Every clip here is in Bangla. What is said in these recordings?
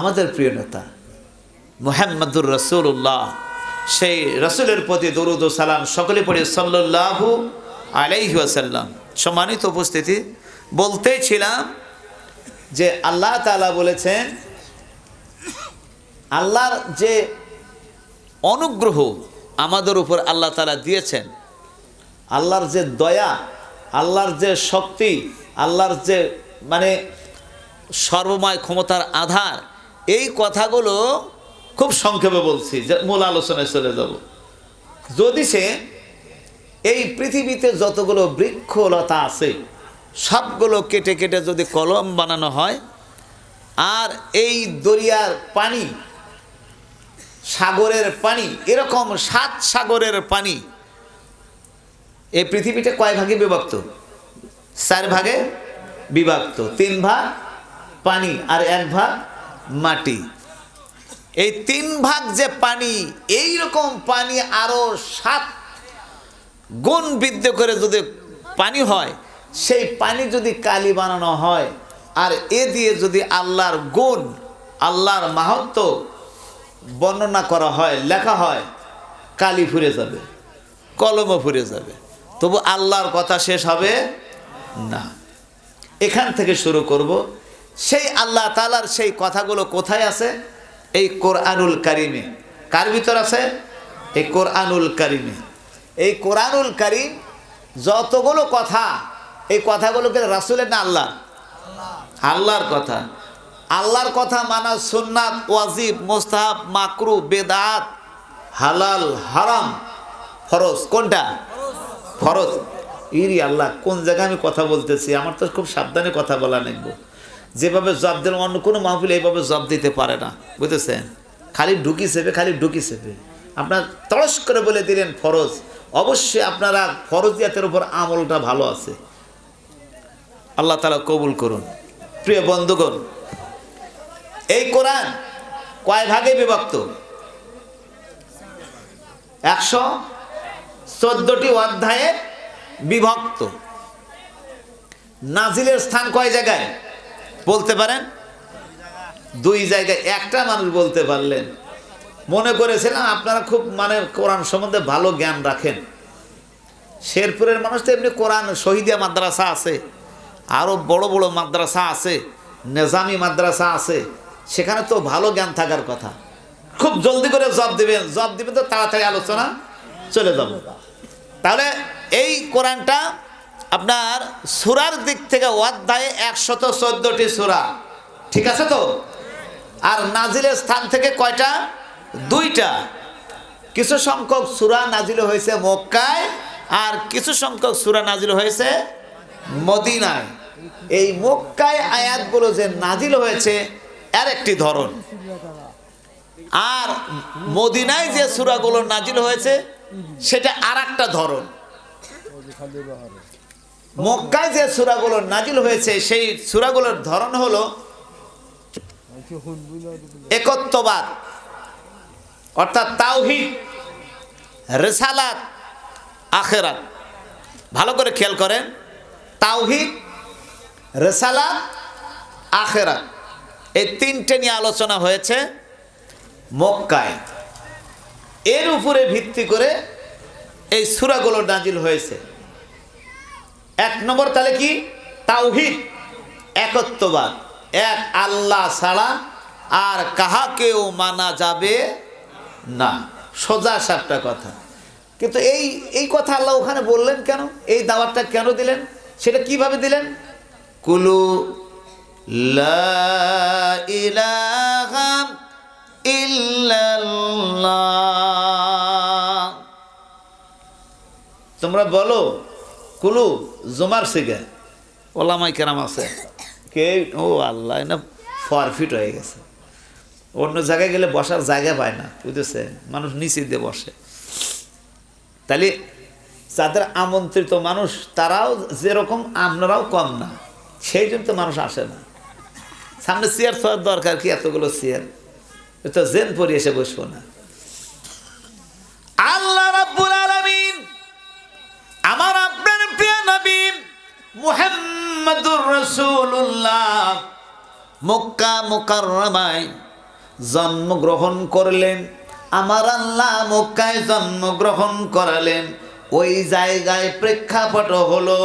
আমাদের প্রিয় নেতা, মোহাম্মদুর রসুল্লাহ সেই রসুলের প্রতি দরুদ সালাম সকলে পড়ে সাল্লাহু আলাইহি আসাল্লাম সম্মানিত উপস্থিতি বলতেছিলাম যে আল্লাহ তালা বলেছেন, আল্লাহর যে অনুগ্রহ আমাদের উপর আল্লাহ তালা দিয়েছেন, আল্লাহর যে দয়া, আল্লাহর যে শক্তি, আল্লাহর যে মানে সর্বময় ক্ষমতার আধার এই কথাগুলো খুব সংক্ষেপে বলছি, যে মূল আলোচনায় চলে যাব। যদি সে এই পৃথিবীতে যতগুলো বৃক্ষলতা আছে, সবগুলো কেটে কেটে যদি কলম বানানো হয়, আর এই দরিয়ার পানি, সাগরের পানি, এরকম সাত সাগরের পানি, এই পৃথিবীটা কয় ভাগে বিভক্ত? চার ভাগে বিভক্ত। তিন ভাগ পানি আর এক ভাগ মাটি। এই তিন ভাগ যে পানি এই রকম পানি আরও সাত গুণ বৃদ্ধি করে যদি পানি হয়, সেই পানি যদি কালি বানানো হয়, আর এ দিয়ে যদি আল্লাহর গুণ, আল্লাহর মাহাত্ম বর্ণনা করা হয়, লেখা হয়, কালি ফুরে যাবে, কলমও ফুরে যাবে। তবু আল্লাহর কথা শেষ হবে না। এখান থেকে শুরু করব। সেই আল্লাহ তালার সেই কথাগুলো কোথায় আছে? এই কোরআনুল কারিমে। কার ভিতর আছে? এই কোরআনুল কারিমে। এই কোরআনুল কারিম যতগুলো কথা, এই কথাগুলোকে রাসুলের না আল্লাহ আল্লাহর কথা। আল্লাহর কথা মানা সুন্নাত, ওয়াজিব, মোস্তাহাব, মাকরু, বেদাত, হালাল, হারাম। ফরজ কোনটা? ফরজ। ইরি আল্লাহ, কোন জায়গায় আমি কথা বলতেছি? আমার তো খুব সাবধানে কথা বলা নেব যেভাবে জব দিল অন্য কোনো মাহফিল এইভাবে জব দিতে পারে না। বুঝতেছেন খালি ঢুকি সেবে খালি ঢুকি সেবে আপনার তড়স করে বলে দিলেন ফরজ। অবশ্যই আপনারা ফরজিয়াতের উপর আমলটা ভালো আছে। আল্লাহ তালা কবুল করুন। প্রিয় বন্ধুগণ, এই কোরআন কয় ভাগে বিভক্ত? একশো চোদ্দটি অধ্যায়ে বিভক্ত। নাজিলের স্থান কয় জায়গায়? বলতে পারেন? দুই জায়গায় একটা মানুষ বলতে পারলেন। মনে করেছিলাম আপনারা খুব মানে কোরআন সম্বন্ধে ভালো জ্ঞান রাখেন। শেরপুরের মানুষ তো এমনি কোরআন, শহীদিয়া মাদ্রাসা আছে আরও বড় বড় মাদ্রাসা আছে, নেজামি মাদ্রাসা আছে, সেখানে তো ভালো জ্ঞান থাকার কথা। খুব জলদি করে জব দিবেন জব দিবেন তো তাড়াতাড়ি আলোচনা চলে যাব। তাহলে এই কোরআনটা আপনার সুরার দিক থেকে অধ্যায়ে একশত চোদ্দটি সুরা। ঠিক আছে তো? আর নাজিলের স্থান থেকে কয়টা? দুইটা। কিছু সংখ্যক সুরা নাজিল হয়েছে মক্কায়, আর কিছু সংখ্যক সুরা নাজিল হয়েছে মদিনায়। এই মক্কায় আয়াতগুলো যে নাজিল হয়েছে, এর একটি ধরন। আর মদিনায় যে সুরাগুলো নাজিল হয়েছে, সেটা আর একটা ধরন। মক্কায় যে সুরাগুলো নাজিল হয়েছে, সেই সুরাগুলোর ধরন হলো একত্ববাদ, অর্থাৎ তাওহিদ, রেসালাত, আখেরাত। ভালো করে খেয়াল করেন, তাওহিদ, রেসালাত, আখেরাত। এই তিনটে নিয়ে আলোচনা হয়েছে মক্কায়। এর উপরে ভিত্তি করে এই সুরাগুলো নাজিল হয়েছে। এক নম্বর তাহলে কি? তাওহিদ, একত্ববাদ। এক আল্লাহ ছাড়া আর কাহাকেও মানা যাবে না। সোজা সাতটা কথা। কিন্তু এই এই কথা আল্লাহ ওখানে বললেন কেন? এই দাওয়াতটা কেন দিলেন? সেটা কীভাবে দিলেন? কুলু তোমরা বলো কুলু, জমার সিগে। ওলামাই কেরাম আছে। কে? ও আল্লাহ না ফরফিট হয়ে গেছে। অন্য জায়গায় গেলে বসার জায়গা পায় না বুঝতেছে মানুষ নিচে দিয়ে বসে। তাহলে যাদের আমন্ত্রিত মানুষ, তারাও যেরকম, আপনারাও কম না। সেই জন্য তো মানুষ আসে না। সামনে চেয়ার থাকার দরকার কি? এতগুলো চেয়ার। তো জেন পরি এসে বসবো না আল্লাহ রাব্বুল আলামিন আমার আপনার প্রিয় নবী মুহাম্মদুর রাসূলুল্লাহ। মক্কা মুকাররমায় জন্মগ্রহণ করলেন। আমার আল্লাহ মক্কায় জন্মগ্রহণ করালেন। ওই জায়গায় প্রেক্ষাপট হলো,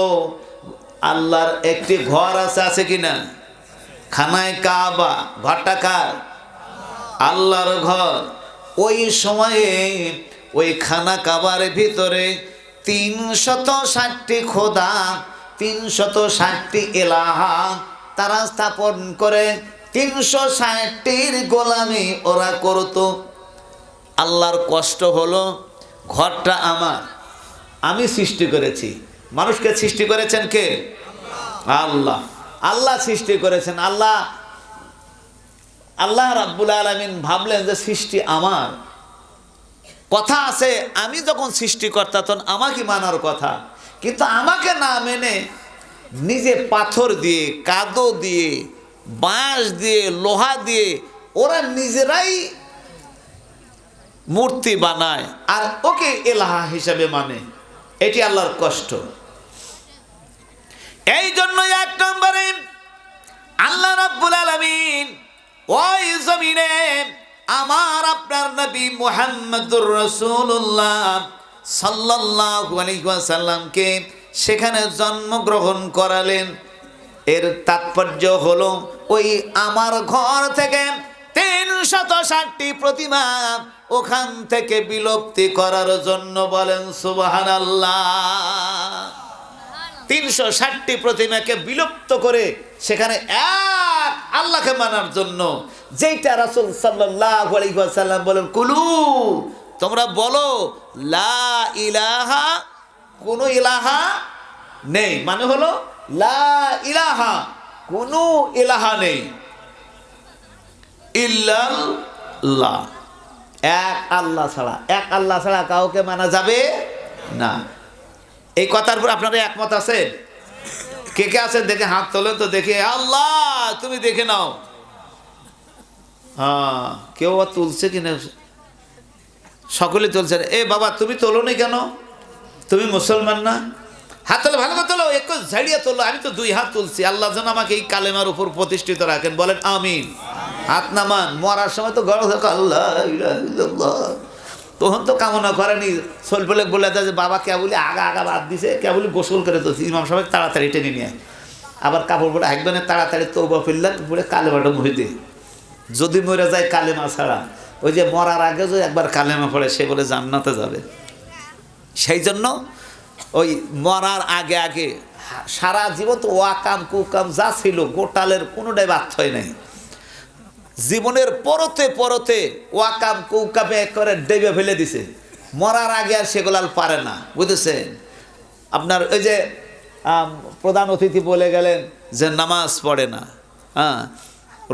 আল্লাহর একটি ঘর আছে আছে কিনা খানায় কাবা, ঘরটা কার? আল্লাহর ঘর। ওই সময়ে ওই খানা কাবার ভিতরে তিন শত ষাটটি খোদা তিন শত ষাটটি এলাহা তারা স্থাপন করে তিনশো ষাটটির গোলামি ওরা করতো। আল্লাহর কষ্ট হলো, ঘরটা আমার, আমি সৃষ্টি করেছি। মানুষকে সৃষ্টি করেছেন কে? আল্লাহ। আল্লাহ সৃষ্টি করেছেন। আল্লাহ আল্লাহ রাব্বুল আলমিন ভাবলেন যে সৃষ্টি আমার। কথা আছে, আমি যখন সৃষ্টিকর্তা, তখন আমাকে মানার কথা। কিন্তু আমাকে না মেনে নিজে পাথর দিয়ে, কাদো দিয়ে, বাঁশ দিয়ে, লোহা দিয়ে ওরা নিজেরাই মূর্তি বানায়। আর ওকে এলাহা হিসাবে মানে। এটি আল্লাহর কষ্ট। এই জন্য এক নম্বরে আল্লাহ রাব্বুল আলামিন ওই জমিনে আমার আপনার নবী মুহাম্মদুর রাসূলুল্লাহ সাল্লাল্লাহু আলাইহি ওয়াসাল্লামকে সেখানে জন্মগ্রহণ করালেন। এর তাৎপর্য হলো, ওই আমার ঘর থেকে তিন শত ষাটটি প্রতিমা ওখান থেকে বিলুপ্তি করার জন্য বলেন সুবাহান আল্লাহ তিনশো ষাটটি প্রতিমাকে বিলুপ্ত করে সেখানে এক আল্লাহকে মানার জন্য যেইটা রাসুল সাল্লাহ আলাইসাল্লাম বলেন, কুলু তোমরা বলো, লা ইলাহা, কোনো ইলাহা নেই। মানে হলো, লা ইলাহা, কোনো ইলাহা নেই। ইল্লাল্লাহ। এক আল্লাহ ছাড়া। এক আল্লাহ ছাড়া কাউকে মানা যাবে না। এই কথার উপর আপনারা একমত আছেন কে কে আছেন? দেখে হাত তোলেন তো, দেখে, আল্লাহ, তুমি দেখে নাও। হ্যাঁ কেউ তুলছে কিনা? সকলে তুলছে এ বাবা, তুমি তোলো নি কেন? তুমি মুসলমান না? হাত তোলো, ভালো করে তোলো, একটু ঝাড়িয়ে তোলো, আমি তো দুই হাত তুলছি, আল্লাহ যেন আমাকে এই কালেমার উপর প্রতিষ্ঠিত রাখেন। বলেন, আমিন। হাত নামান, মরার সময় তো গড় থাকো, আল্লাহ তখন তো কামনা করেনি সলপলে বলে দেয় যে, বাবা কেবলি আগা আগা বাদ দিছে কেবলি গোসল করে তো ইমাম সাহেব তাড়াতাড়ি টেনে নিয়ে আবার কাপড় পরে একজনে তাড়াতাড়ি তৌবা ফিরলেন, পরে কালেমাটা মুহি দে যদি মরে যায় কালেমা ছাড়া ওই যে মরার আগে যদি একবার কালেমা পড়ে, সে বলে জান্নাতে যাবে। সেই জন্য ওই মরার আগে আগে সারা জীবন তো ওয়াকাম, কুকাম যা ছিল, গোটালের কোনোটাই বাদ নাই। জীবনের পরতে পরতে ওয়াকাম, কৌকামে করে ডেবে ফেলে দিছে। মরার আগে আর সেগুলো আর পারে না, বুঝেছেন? আপনার ওই যে প্রধান অতিথি বলে গেলেন যে নামাজ পড়ে না। হ্যাঁ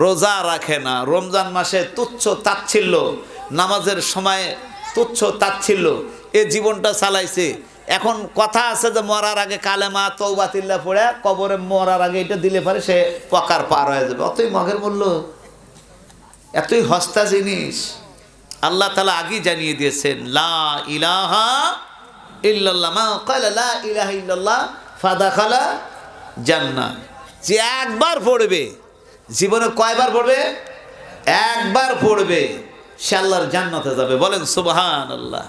রোজা রাখে না। রমজান মাসে তুচ্ছ তাচ্ছিল্য, নামাজের সময় তুচ্ছ তাচ্ছিল্য, এ জীবনটা চালাইছে। এখন কথা আছে যে মরার আগে কালে কালেমা তৌবাতিল্লা পড়ে, কবরে মরার আগে এটা দিলে পারে সে পকার পার হয়ে যাবে। অতই মগের মূল্য, এতই হস্তা জিনিস। আল্লাহ তালা আগেই জানিয়ে দিয়েছেন, লা ইলাহা ইল্লাল্লাহ, মা ক্বালা লা ইলাহা যে একবার পড়বে জীবনে কয়বার পড়বে? একবার পড়বে। সে আল্লাহর জান্নাতে যাবে। বলেন সুবহান আল্লাহ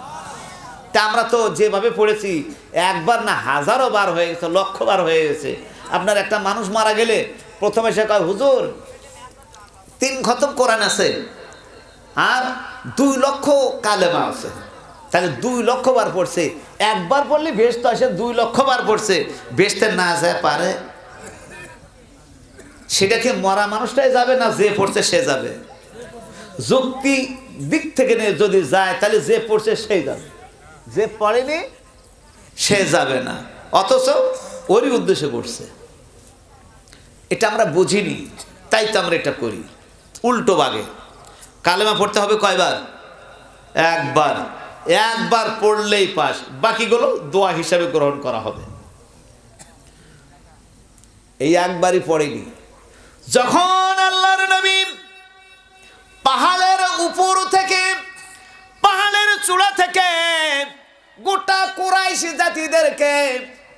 তা আমরা তো যেভাবে পড়েছি, একবার না হাজারো বার হয়ে গেছে, লক্ষ বার হয়ে গেছে। আপনার একটা মানুষ মারা গেলে প্রথমে সে কয়, হুজুর, তিন খতম কোরআন আছে আর দুই লক্ষ কালেমা আছে। তাহলে দুই লক্ষ বার পড়ছে। একবার পড়লে বেশ তো আসে দুই লক্ষ বার পড়ছে। বেসতে না যায় পারে। সেটা কি মরা মানুষটাই যাবে না, যে পড়ছে সে যাবে। যুক্তি দিক থেকে নিয়ে যদি যায়, তাহলে যে পড়ছে সেই যাবে। যে পড়েনি, সে যাবে না। অথচ ওরই উদ্দেশ্যে পড়ছে। এটা আমরা বুঝিনি, তাই তো আমরা এটা করি। উল্টো বাগে। কালেমা পড়তে হবে কয়বার? একবার। একবার পড়লেই পাস। বাকিগুলো দোয়া হিসাবে গ্রহণ করা হবে। এই একবারই পড়েনি। যখন আল্লাহর নবী পাহাড়ের উপর থেকে, পাহাড়ের চূড়া থেকে গোটা কুরাইশি জাতিদেরকে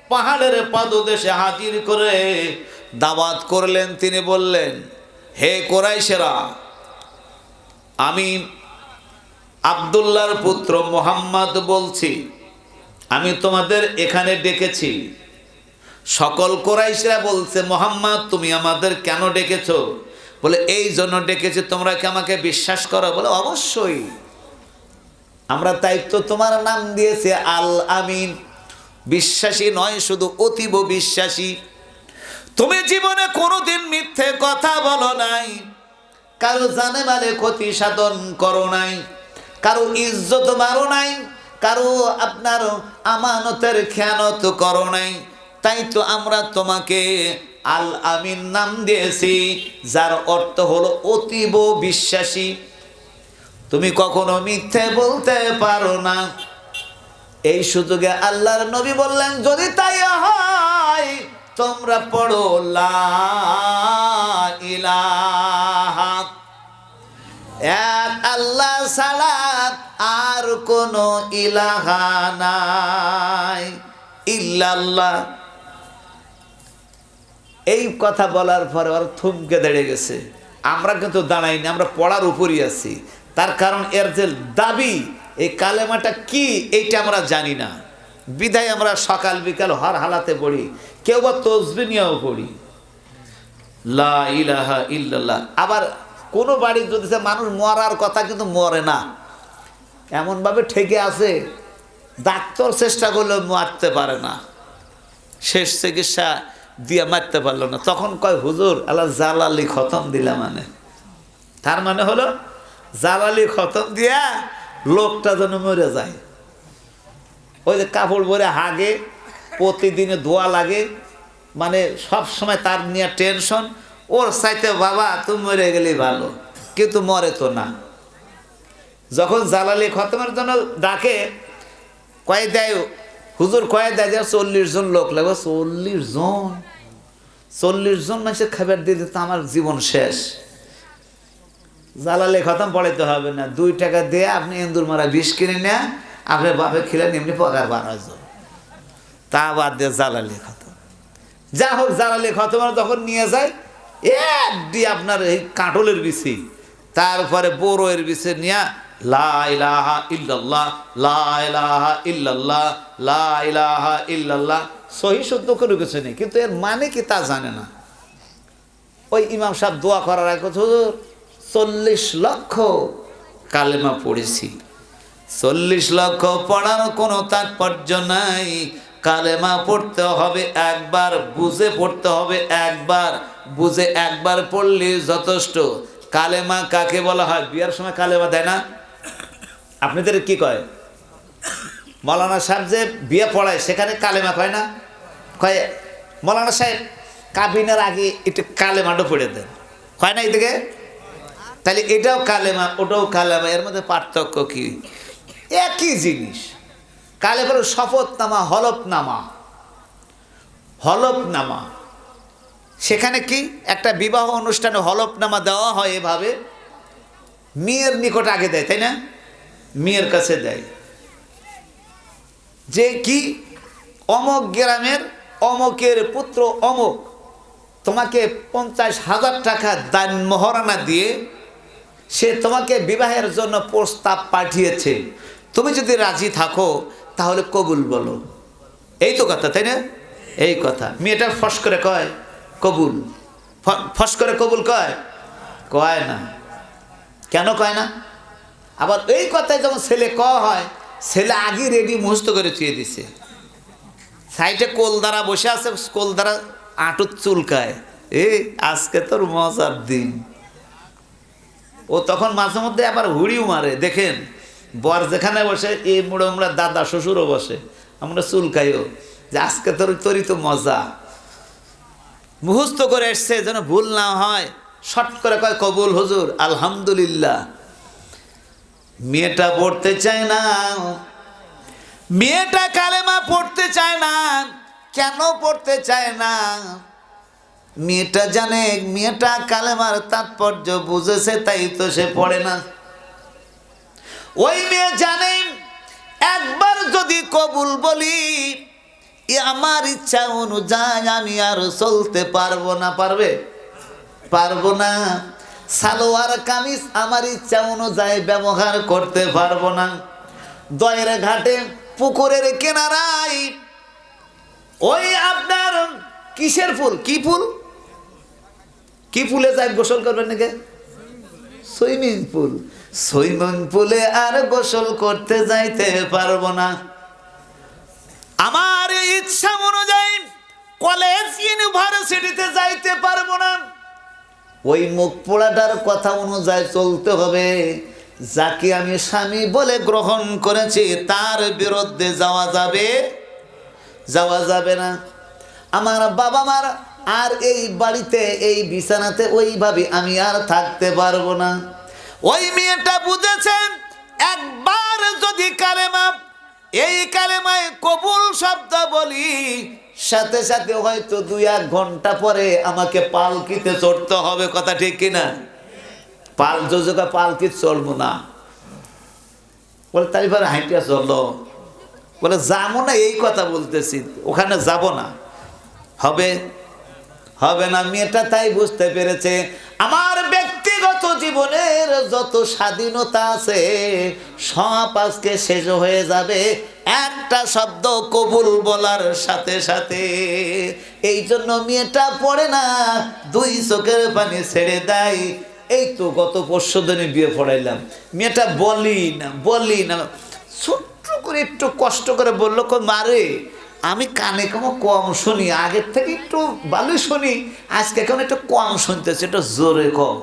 পাহাড়ের পাদদেশে হাজির করে দাওয়াত করলেন। তিনি বললেন, হে কোরাইশেরা, আমি আবদুল্লাহর পুত্র মোহাম্মদ বলছি। আমি তোমাদের এখানে ডেকেছি। সকল কোরাইশরা বলছে, মোহাম্মদ, তুমি আমাদের কেন ডেকেছ? বলে, এই জন্য ডেকেছি, তোমরা কি আমাকে বিশ্বাস করো? বলে, অবশ্যই। আমরা তাই তো তোমার নাম দিয়েছে, আল আমিন। বিশ্বাসী নয়, শুধু অতীব বিশ্বাসী। তুমি জীবনে কোনোদিন মিথ্যে কথা বলো নাই। কারও জানে মালে ক্ষতি সাধন করো নাই। কারও ইজ্জত মারো নাই। কারও আপনার আমানতের খেয়ানত করো নাই। তাই তো আমরা তোমাকে আল আমিন নাম দিয়েছি, যার অর্থ হলো অতীব বিশ্বাসী। তুমি কখনো মিথ্যে বলতে পারো না। এই সুযোগে আল্লাহর নবী বললেন, যদি তাই হয়, তোমরা পড়ো, লা আল্লাহ ছাড়া আর কোনো ইলাহা নাই, ইল্লাল্লাহ। এই কথা বলার পরে ওর থমকে দাঁড়িয়ে গেছে। আমরা কিন্তু দাঁড়াইনি, আমরা পড়ার উপরই আছি। তার কারণ এর যে দাবি, এই কালেমাটা কি, এইটা আমরা জানি না। বিদায় আমরা সকাল বিকাল হর হালাতে পড়ি, কেউ বা তসবি নিয়েও পড়ি। লা আবার কোনো বাড়ির যদি মানুষ মরার কথা কিন্তু মরে না। এমনভাবে ঠেকে আছে, ডাক্তার চেষ্টা করলেও মারতে পারে না। শেষ চিকিৎসা দিয়ে মারতে পারল না। তখন কয়, হুজুর, আল্লাহ জালালি খতম দিলা মানে। তার মানে হলো, জালালি খতম দিয়া লোকটা যেন মরে যায়। ওই যে কাপড় পরে হাগে, প্রতিদিনে ধোয়া লাগে মানে সব সময় তার নিয়ে টেনশন, ওর চাইতে বাবা তুমি মরে গেলে ভালো, কিন্তু মরে তো না। যখন জালালি খতমের জন্য ডাকে, কয়ে দেয় হুজুর কয়ে দেয় যে চল্লিশ জন লোক লাগবে। চল্লিশ জন? চল্লিশ জন মানুষের খাবার দিয়ে দিতে আমার জীবন শেষ। জালালে খতম, পড়াইতে হবে না। দুই টাকা দিয়ে আপনি এন্দুর মারা বিষ কিনে নেন, আপনার বাপে খেলেন এমনি পকার জন তা বাদ দিয়ে জালালি খতম। যা হোক জালালি খতম তখন নিয়ে যায়, এক একদি আপনার এই কাঁটলের বিচি, তারপরে বড়োয়ের বিচে নিয়ে লা ইলাহা ইল্লাল্লাহ, লা ইলাহা ইল্লাল্লাহ, লা ইলাহা ইল্লাল্লাহ। সহি শুদ্ধ করে কিছু নেই, কিন্তু এর মানে কি তা জানে না। ওই ইমাম দোয়া করার হুজুর, চল্লিশ লক্ষ কালেমা পড়েছি। চল্লিশ লক্ষ পড়ার কোনো তাৎপর্য নাই। কালেমা পড়তে হবে একবার, বুঝে পড়তে হবে একবার। বুঝে একবার পড়লে যথেষ্ট। কালেমা কাকে বলা হয়? বিয়ার সময় কালেমা দেয় না? আপনাদের কি কয়? মৌলানা সাহেব যে বিয়ে পড়ায়, সেখানে কালেমা কয় না? কয়, মৌলানা সাহেব, কাবিনের আগে একটু কালেমাটা পড়ে দেন। কয় না এদিকে? তাহলে এটাও কালেমা, ওটাও কালেমা, এর মধ্যে পার্থক্য কি? একই জিনিস। কালে বলো শপথনামা, হলফনামা। হলফনামা। সেখানে কি? একটা বিবাহ অনুষ্ঠানে হলফনামা দেওয়া হয় এভাবে। মেয়ের নিকট আগে দেয়, তাই না? মেয়ের কাছে দেয়। যে কি? অমক গ্রামের অমকের পুত্র অমক, তোমাকে পঞ্চাশ হাজার টাকা দান মহারানা দিয়ে সে তোমাকে বিবাহের জন্য প্রস্তাব পাঠিয়েছে। তুমি যদি রাজি থাকো, তাহলে কবুল বলো। এই তো কথা, তাই না? এই কথা। মেয়েটা ফস করে কয়, কবুল। ফস করে কবুল কয়? কয় না। কেন কয় না? আবার এই কথায় যখন ছেলে ক হয়, ছেলে আগে রেডি মুহস্ত করে চুয়ে দিছে। সাইডে কোল দ্বারা বসে আছে কোল দ্বারা আঁটুর চুলকায়। এই আজকে তোর মজার দিন। ও তখন মাঝে মধ্যে আবার হুড়িও মারে, দেখেন, বর যেখানে বসে, এই মুড়ো আমরা দাদা শ্বশুরও বসে, আমরা চুলকাইও, যে আজকে তোর, তোরই তো মজা। মুহূর্ত করে এসছে, যেন ভুল না হয়, শট করে কয়, কবুল হুজুর, আলহামদুলিল্লাহ। মেয়েটা পড়তে চায় না। মেয়েটা কালেমা পড়তে চায় না। কেন পড়তে চায় না? মেয়েটা জানে, মেয়েটা কালেমার তাৎপর্য বুঝেছে, তাই তো সে পড়ে না। ওই মেয়ে জানে, একবার যদি কবুল বলি আমার ইচ্ছা অনুযায়ী আমি আর চলতে পারব না। পারবে? পারব না। সালোয়ার কামিজ আমার ইচ্ছা অনুযায়ী ব্যবহার করতে পারব না। দয়ের ঘাটে পুকুরের কেনারায় ওই আপনার কিসের ফুল? কি ফুল? কি ফুলে যাই গোসল করবেন নাকি? Swimming pool. সুইমিং পুলে আর গোসল করতে যাইতে পারব না। আমার ইচ্ছা অনুযায়ী কলেজ, ইউনিভার্সিটিতে যাইতে পারব না। ওই মুখ পোড়াটার কথা অনুযায়ী চলতে হবে। যাকে আমি স্বামী বলে গ্রহণ করেছি, তার বিরুদ্ধে যাওয়া যাবে? যাওয়া যাবে না। আমার বাবা মার আর এই বাড়িতে, এই বিছানাতে ওইভাবে আমি আর থাকতে পারব না। ওই মেয়েটা বুঝেছেন একবার যদি কালেমা, এই কালেমায় কবুল শব্দ বলি সাথে সাথে হয়তো দুই এক ঘণ্টা পরে আমাকে পালকিতে চড়তে হবে, কথা ঠিক কিনা? পাল যোজকা পালকি চলবো না। বলে তাই এবার হাইটিয়া চলল বলে, যাব না, এই কথা বলতেছি, ওখানে যাব না। হবে হবে না, মেয়েটা তাই বুঝতে পেরেছে। আমার জীবনের যত স্বাধীনতা আছে, সব আজকে শেষ হয়ে যাবে। একটা শব্দ কবুল বলার সাথে সাথে। এই জন্য মেয়েটা পড়ে না, দুই চোখের পানি ছেড়ে দেয়। এই তো গত পরশু দিনে বিয়ে পড়াইলাম। মেয়েটা বলি না বলি না। ছোট্ট করে একটু কষ্ট করে বলল কো মারে আমি কানে কেমন কম শুনি, আগের থেকে একটু ভালোই শুনি, আজকে কেমন একটু কম শুনতেছি, একটু জোরে কম।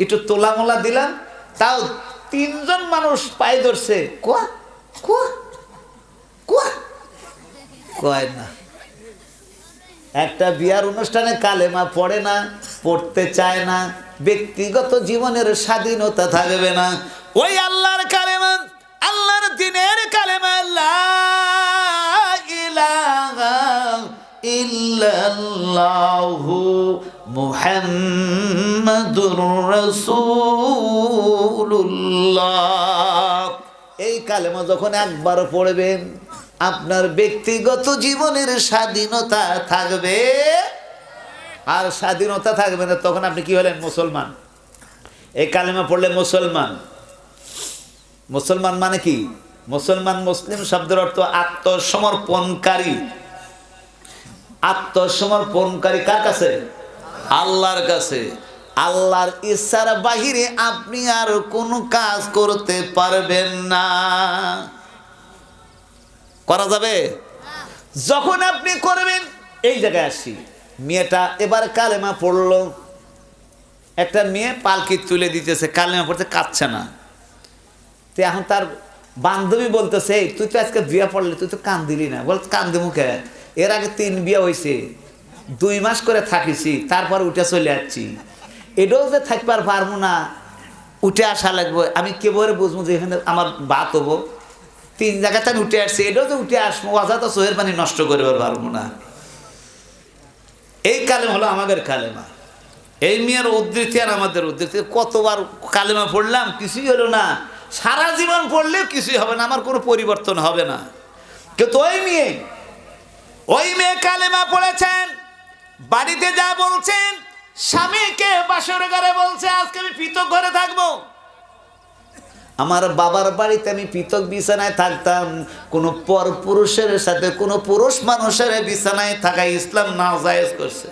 একটু তোলা মোলা দিলাম, তাও তিনজন মানুষ পায়ে ধরছে। কোয়া? কোয়া? কোয়া? কয় না। একটা বিয়ার অনুষ্ঠানে কালেমা পড়ে না, পড়তে চায় না, ব্যক্তিগত জীবনের স্বাধীনতা থাকবে না। ওই আল্লাহর কালেমা, আল্লাহর দিনের কালেমা ইল্লাল্লাহু মুহাম্মাদুর রাসূলুল্লাহ। এই কালেমা যখন একবার পড়বেন, আপনার ব্যক্তিগত জীবনের স্বাধীনতা থাকবে। আর স্বাধীনতা থাকবে না, তখন আপনি কি হলেন? মুসলমান। এই কালেমা পড়লে মুসলমান। মুসলমান মানে কি? মুসলমান মুসলিম শব্দের অর্থ আত্মসমর্পণকারী। আত্মসমর্পণকারী কার কাছে? আল্লাহর কাছে, আল্লাহর ইচ্ছার বাহিরে আপনি আর কোনো কাজ করতে পারবেন না। করা যাবে? যখন আপনি করবেন, এই জায়গায় আসি। মেয়েটা এবার কালেমা পড়ল। একটা মেয়ে পালকি তুলে দিতেছে, কালেমা পড়তে কাঁদছে না। তো এখন তার বান্ধবী বলতেছে তুই তো আজকে বিয়া পড়লি, তুই তো কান দিলি না। বল কান্দি মুখে। এর আগে তিন বিয়া হয়েছে। দুই মাস করে থাকিছি, তারপর উঠে চলে যাচ্ছি এটাও যে থাকবার পারব না, উঠে আসা লাগবে। আমি কেবলে বুঝব যে এখানে আমার বাত হব তিন জায়গাতে আমি উঠে আসছি এটাও যে উঠে আসব, অযথা চোহের পানি নষ্ট করবার পারব না। এই কালেমা হলো আমাদের কালেমা। এই মেয়ের উদ্ধৃতি আর আমাদের উদ্ধৃতি। কতবার কালেমা পড়লাম, কিছুই হলো না। সারা জীবন পড়লেও কিছুই হবে না, আমার কোনো পরিবর্তন হবে না। কিন্তু ওই মেয়ে ওই মেয়ে কালেমা পড়েছেন বাড়িতে যা বলছেন, স্বামীকে বাসর ঘরে বলছে, আজকে আমি পৃথক ঘরে থাকব। আমার বাবার বাড়িতে আমি পৃথক বিছানায় থাকতাম, কোনো পর পুরুষের সাথে, কোনো পুরুষ মানুষের বিছানায় থাকা ইসলাম না জায়েজ করছে।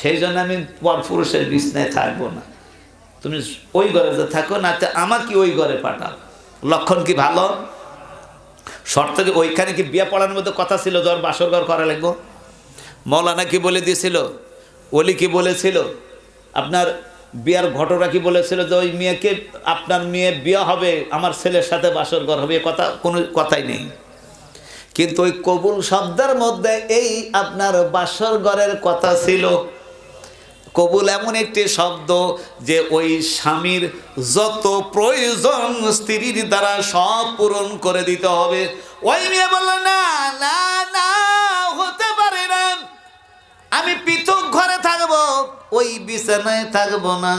সেই জন্য আমি পর পুরুষের বিছানায় থাকব না। তুমি ওই ঘরে যে থাকো না তো আমাকে ওই ঘরে পাঠাও। লক্ষণ কি ভালো? শর্ত ওইখানে কি বিয়ে পড়ানোর মধ্যে কথা ছিল জ্বর বাসর ঘর করা লাগবো? মৌলানা কি বলে দিয়েছিল? ওলি কি বলেছিল? আপনার বিয়ার ঘটনা কি বলেছিল যে ওই মেয়েকে আপনার মেয়ে বিয়ে হবে, আমার ছেলের সাথে বাসর ঘর হবে কথা কোনো কথাই নেই। কিন্তু ওই কবুল শব্দের মধ্যে এই আপনার বাসর ঘরের কথা ছিল। কবুল এমন একটি শব্দ যে ওই স্বামীর যত প্রয়োজন স্ত্রীর দ্বারা সব পূরণ করে দিতে হবে। ওই মেয়ে বলল, না না না, হতে পারে না। আমি পৃথক ঘরে থাকব, ওই বিছানায় থাকব না।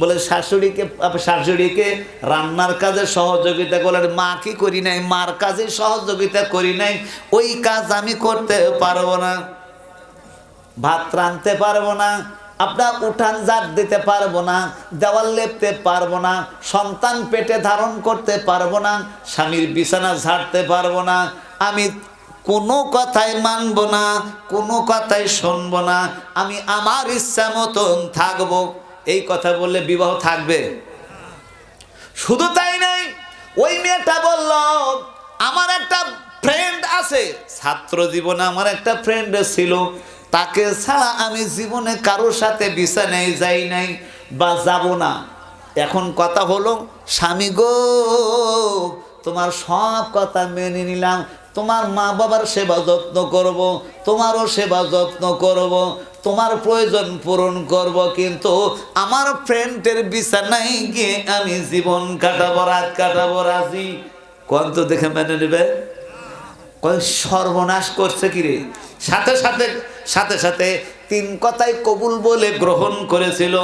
বলে শাশুড়িকে শাশুড়িকে রান্নার কাজে সহযোগিতা করলেন। মা কি করি নাই? মার কাজে সহযোগিতা করি নাই। ওই কাজ আমি করতে পারব না। ভাত রাঁধতে পারব না। আপনার উঠান জাত দিতে পারব না। দেওয়াল লেপতে পারব না। সন্তান পেটে ধারণ করতে পারব না। স্বামীর বিছানা ঝাড়তে পারব না। আমি কোনো কথায় মানব না, কোনো কথায় শুনব না। আমি আমার ইচ্ছা মতন থাকব। এই কথা বললে বিবাহ থাকবে? শুধু তাই নাই ওই মেয়েটা বলল, আমার একটা ফ্রেন্ড আছে। ছাত্র জীবনে আমার একটা ফ্রেন্ড ছিল। তাকে ছাড়া আমি জীবনে কারোর সাথে বিছানায় যাই নাই বা যাব না। এখন কথা হলো, স্বামী গো, তোমার সব কথা মেনে নিলাম। তোমার মা বাবার সেবা যত্ন করব, তোমারও সেবা যত্ন করব, তোমার প্রয়োজন পূরণ করব, কিন্তু আমার ফ্রেন্ডের বিছানায় গিয়ে আমি জীবন কাটাবো, রাত কাটাবো, রাজি? কোন তো দেখে মেনে নেবে? কয়, সর্বনাশ করছে কি রে? সাথে সাথে সাথে সাথে তিন কথায় কবুল বলে গ্রহণ করেছিল।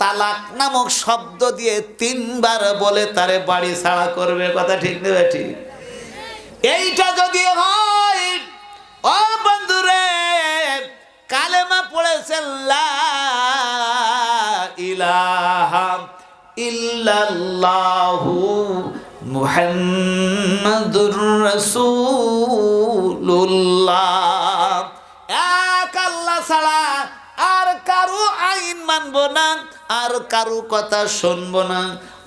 তালাক নামক শব্দ দিয়ে তিনবার বলে তারে বাড়ি ছাড়া করবে, কথা ঠিক নেবে ঠিক? এইটা যদি হয় বন্ধুরে কালেমা পড়েছেন ইহু ইল্লাল্লাহু মুহাম্মাদুর মানবো না, আর কারও কথা শুনব না।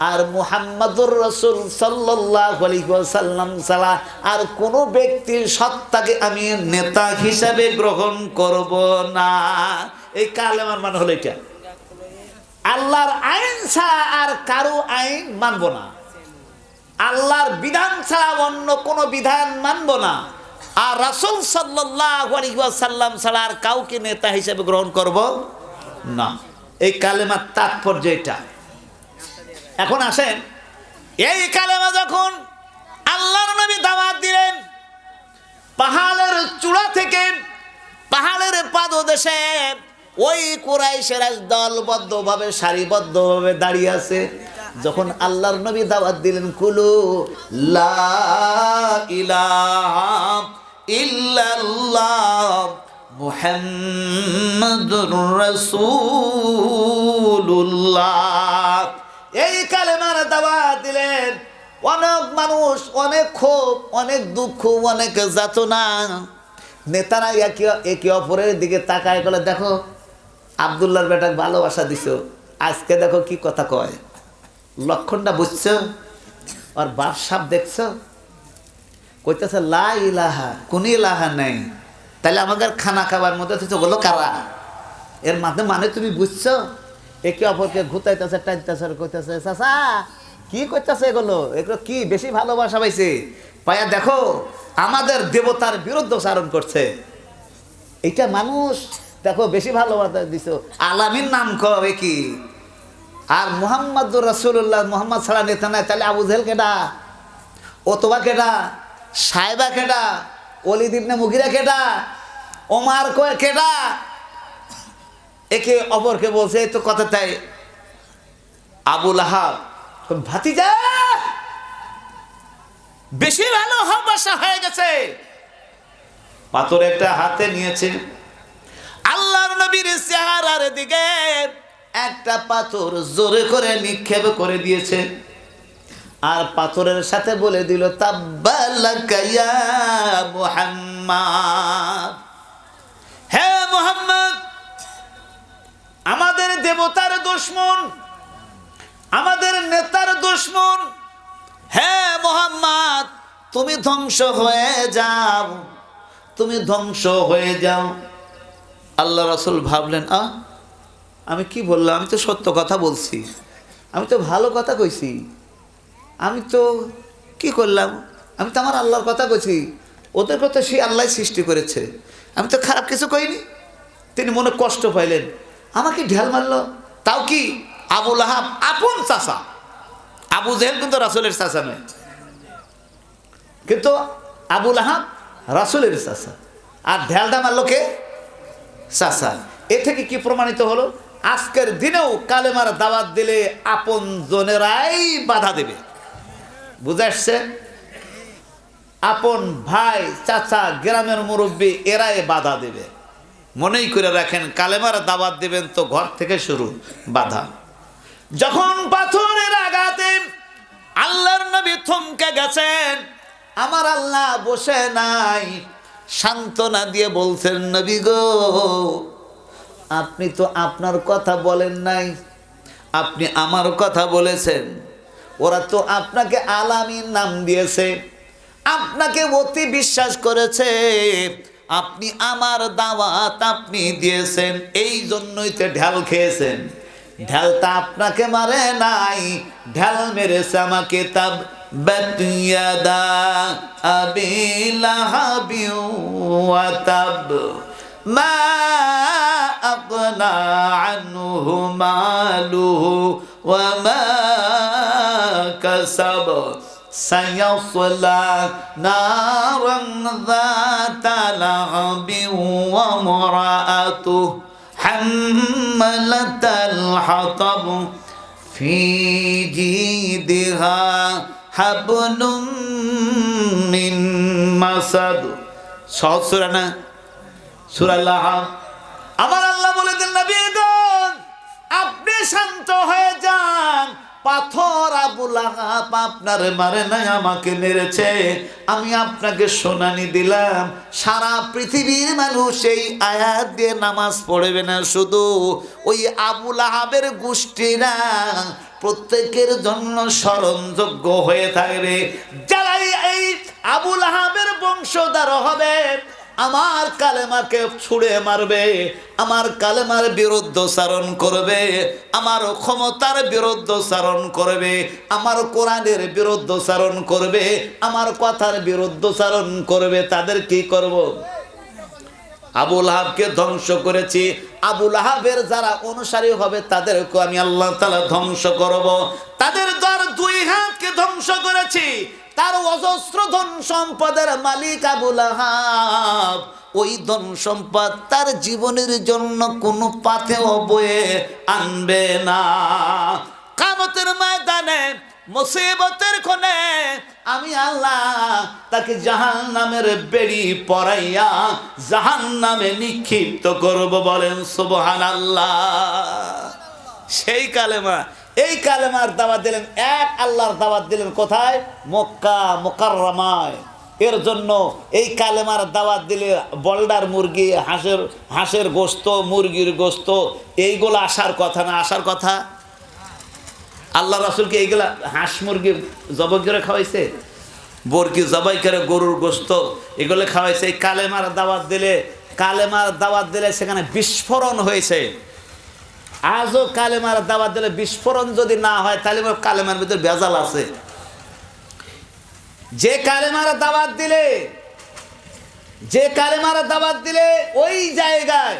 আর মুহাম্মাদুর রসুল সাল্লাম ছাড়া আর কোনো ব্যক্তির সত্তাকে আমি নেতা হিসাবে গ্রহণ করব না। এই কালেমার মানে হলো এটা। আল্লাহর আইন ছাড়া আর কারও আইন মানব না। আল্লাহর বিধান ছাড়া অন্য কোনো বিধান মানব না। আর রাসুল সাল্লাহ সাল্লাম ছাড়া আর কাউকে নেতা হিসেবে গ্রহণ করব না। এই কালেমার তাৎপর্য এটা। এখন আসেন, এই কালেমা যখন আল্লাহর নবী দাওয়াত দিলেন, পাহাড়ের চূড়া থেকে পাহাড়ের পাদদেশে ওই কুরাইশের দলবদ্ধভাবে, সারিবদ্ধভাবে দাঁড়িয়ে আছে। যখন আল্লাহর নবী দাওয়াত দিলেন, কুলু লা ইলাহা ইল্লাল্লাহ মুহাম্মাদুর রাসূলুল্লাহ। এই কালেমার দাওয়াত দিলেন। অনেক মানুষ, অনেক ক্ষোভ, অনেক দুঃখ, অনেক যাতনা। নেতারা একে একে অপরের দিকে তাকায় বলে, দেখো আবদুল্লার বেটাকে ভালোবাসা দিছ। আজকে দেখো কি কথা কয়। লক্ষণটা বুঝছ? আর বাপ সাপ দেখছ? কইতেছে, লা ইলাহা, কোন ইলাহা নেই। তাহলে আমাদের খানা খাবার মধ্যে তো বলো কারা? এর মাধ্যমে মানে তুমি বুঝছ? একে অপরকে ঘুতাইতেছে টাইতেছে কইতেছে, চাচা, কি করতেছে এগুলো? এগুলো কি বেশি ভালোবাসা পাইছে? পায়া দেখো, আমাদের দেবতার বিরুদ্ধ চারণ করছে। এটা মানুষ, দেখো, বেশি ভালোবাসা দিছ। আলামিন নাম কবে কি? আর মুহাম্মদুর রাসূলুল্লাহ, মোহাম্মদ ছাড়া নেতা নাই। তাহলে আবু জেহেল কেডা? ওতবা কেডা? সাহেবা কেডা? অলিদ ইবনে মুগিরা কেডা? ওমার কেডা? একে অপরকে বলছে, এই তো কথা তাই। আবুল আহাব ভাতিজা, বেশি ভালো হবাসা হয়ে গেছে। পাথর একটা হাতে নিয়েছে। আল্লাহর নবীর চেহারার দিকে একটা পাথর জোরে করে নিক্ষেপ করে দিয়েছে। আর পাথরের সাথে বলে দিল মুহাম্মদ। হে মোহাম্মদ, আমাদের দেবতার দুশ্মন, আমাদের নেতার দুশ্মন। হ্যাঁ মোহাম্মদ, তুমি ধ্বংস হয়ে যাও, তুমি ধ্বংস হয়ে যাও। আল্লাহ রসুল ভাবলেন আ আমি কি বললাম? আমি তো সত্য কথা বলছি। আমি তো ভালো কথা কইছি। আমি তো কি করলাম? আমি তো আমার আল্লাহর কথা বলছি ওদের কথা সে আল্লাহ সৃষ্টি করেছে। আমি তো খারাপ কিছু কইনি তিনি মনে কষ্ট পাইলেন। আমাকে ঢেল মারলো। তাও কি? আবুল আহাব, আপন চাষা আবু জেহেল কিন্তু রাসুলের চাষা নয়। কিন্তু আবুল আহাব রাসুলের চাষা আর ঢেলটা মারলো কে? চাষা এ থেকে কি প্রমাণিত হলো? আজকের দিনেও কালেমার দাওয়াত দিলে আপন জনেরাই বাধা দেবে। বুঝে আসছে আপন ভাই, চাচা, গ্রামের মুরব্বী, এরাই বাধা দেবে। মনেই করে রাখেন, কালেমার দাবাত দিবেন তো ঘর থেকে শুরু, বাধা। যখন পাথরের আঘাতে আল্লাহর নবী থমকে গেছেন, আমার আল্লাহ বসে নাই। সান্ত্বনা দিয়ে বলছেন, নবী গো, আপনি তো আপনার কথা বলেন নাই, আপনি আমার কথা বলেছেন। ওরা তো আপনাকে আলামিন নাম দিয়েছে। আপনাকে অতি বিশ্বাস করেছে। আপনি আমার দাওয়াত আপনি দিয়েছেন, এই জন্যই তো ঢাল খেয়েছেন। ঢালটা আপনাকে মারে নাই, ঢাল মেরেছে আমাকে তাব বাতিয়াদা আবিলাহাবি ওয়াতাব মা أغنى عنه ماله وما كسب سيصلى نارا ذات لهب وامرأته حملة الحطب في جيدها حبل من مسد সহজ সুরা না আমার আল্লাহ বলে দেন নবীগণ আপনি শান্ত হয়ে যান। পাথর আবুল আহাব আপনার মারে নাই আমাকে মেরেছে। আমি আপনাকে শোনানি দিলাম। সারা পৃথিবীর মানুষ এই আয়াত দিয়ে নামাজ পড়বে না শুধু। ওই আবুল আহাবের গোষ্ঠীরা প্রত্যেকের জন্য স্মরণযোগ্য হয়ে থাকবে। যারাই এই আবুল আহাবের বংশধর হবে আমার কালেমাকে ছুঁড়ে মারবে, আমার কালেমার বিরুদ্ধ চারণ করবে, আমার ক্ষমতার বিরুদ্ধ চারণ করবে, আমার কোরআনের বিরুদ্ধ চারণ করবে, আমার কথার বিরুদ্ধ চারণ করবে, তাদের কি করব। আবুল আহাবকে ধ্বংস করেছি আবুল আহাবের যারা অনুসারী হবে তাদেরকে আমি আল্লাহ তালা ধ্বংস করব। তাদের দ্বার দুই হাতকে ধ্বংস করেছি তার অজস্র ধন সম্পদের মালিক আবুল আহাব। ওই ধন সম্পদ তার জীবনের জন্য কোনো পাথেও বয়ে আনবে না। কামতের ময়দানে, মুসিবতের কোণে আমি আল্লাহ তাকে জাহান নামের বেড়ি পরাইয়া জাহান নামে নিক্ষিপ্ত করব বলেন সুবহান আল্লাহ সেই কালেমা এই কালেমার দাওয়াত দিলেন, এক আল্লাহর দাওয়াত দিলেন কোথায়? মক্কা, মোকাররমায়। এর জন্য এই কালেমার দাওয়াত দিলে বল্ডার মুরগি, হাঁসের হাঁসের গোস্ত, মুরগির গোস্ত, এইগুলো আসার কথা না, আসার কথা? আল্লাহ রাসুলকে এইগুলা হাঁস মুরগি জবাই করে খাওয়াইছে? বর্গি জবাই করে গরুর গোস্ত, এগুলো খাওয়াইছে। এই কালেমার দাওয়াত দিলে, কালেমার দাওয়াত দিলে সেখানে বিস্ফোরণ হয়েছে। আজও কালেমার দাওয়াত দিলে বিস্ফোরণ যদি না হয়, তাহলে কালেমার ভিতরে ভেজাল আছে। যে কালেমার দাওয়াত দিলে, যে কালেমার দাওয়াত দিলে ওই জায়গায়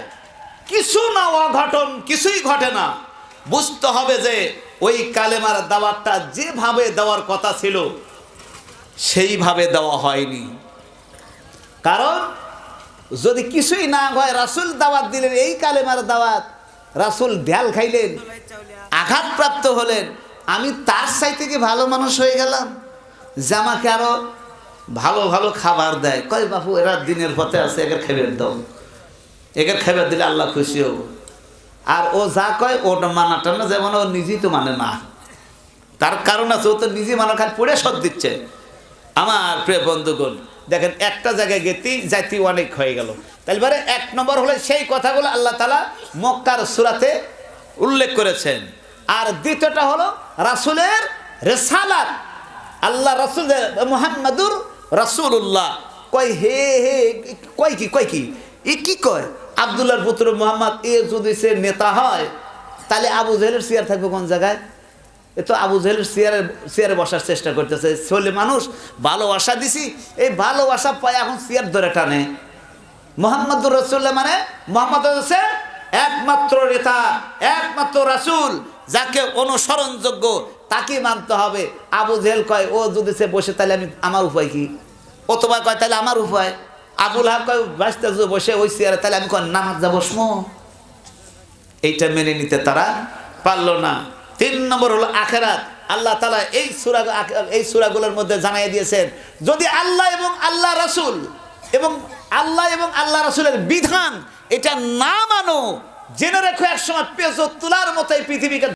কিছু না অঘটন, কিছুই ঘটে না। বুঝতে হবে যে ওই কালেমার দাওয়াতটা যেভাবে দেওয়ার কথা ছিল, সেইভাবে দেওয়া হয়নি। কারণ যদি কিছুই না হয়, রাসুল দাওয়াত দিলেন, এই কালেমার দাওয়াত রাসুল ঢ্যাল খাইলেন আঘাতপ্রাপ্ত হলেন। আমি তার সাই থেকে ভালো মানুষ হয়ে গেলাম। যে আমাকে আরও ভালো ভালো খাবার দেয়। কয় বাপু এরা দিনের পথে আছে একের খেবের দাও। একের খেবের দিলে আল্লাহ খুশি হব। আর ও যা কয় ওটা মানাটা না যেমন ও নিজেই তো মানে না। তার কারণ আছে ও তো নিজে মানা খালি পড়ে সব দিচ্ছে। আমার প্রিয় বন্ধুগণ দেখেন, একটা জায়গায় গেতেই জাতি অনেক হয়ে গেল। তাহলে এক নম্বর হলে সেই কথাগুলো আল্লাহ তালা মক্কার সুরাতে উল্লেখ করেছেন। আর দ্বিতীয়টা হলো রাসুলের রেসালাত। আল্লাহ রাসুল মোহাম্মদুর রাসুল্লাহ কয় হে হে, কয় কি কয় কি? এ কি কয়? আবদুল্লাহর পুত্র মোহাম্মদ, এ যদি সে নেতা হয়, তাহলে আবু জেহেলের চেয়ার থাকবে কোন জায়গায়? এ তো আবু জেহেলের চেয়ারে চেয়ারে বসার চেষ্টা করতেছে। ছেলে মানুষ, ভালোবাসা দিছি, এই ভালোবাসা পায় এখন চেয়ার ধরে টানে। মোহাম্মদুর রসুল্লাহ মানে মোহাম্মদ হচ্ছে একমাত্র নেতা, একমাত্র রাসুল, যাকে অনুসরণযোগ্য তাকে মানতে হবে। আবু জেহেল কয়, ও যদি সে বসে, তাহলে আমি, আমার উপায় কি? অথবা কয়, তাহলে আমার উপায়? আবুল হাব কয় বাঁচতে বসে ওই চেয়ারে তাহলে আমি কয়, নামাজ যা বসমো এইটা মেনে নিতে তারা পারল না। তিন নম্বর হলো আখেরাত। আল্লাহ তালা এই সুরা এই সুরাগুলোর মধ্যে জানাই দিয়েছেন, যদি আল্লাহ এবং আল্লাহ রাসুল এবং আল্লাহ এবং আল্লাহ রাসুলের বিধান এটা না মানো, জেনে রেখো একসময় পেজ তোলার মতো এই পৃথিবীকে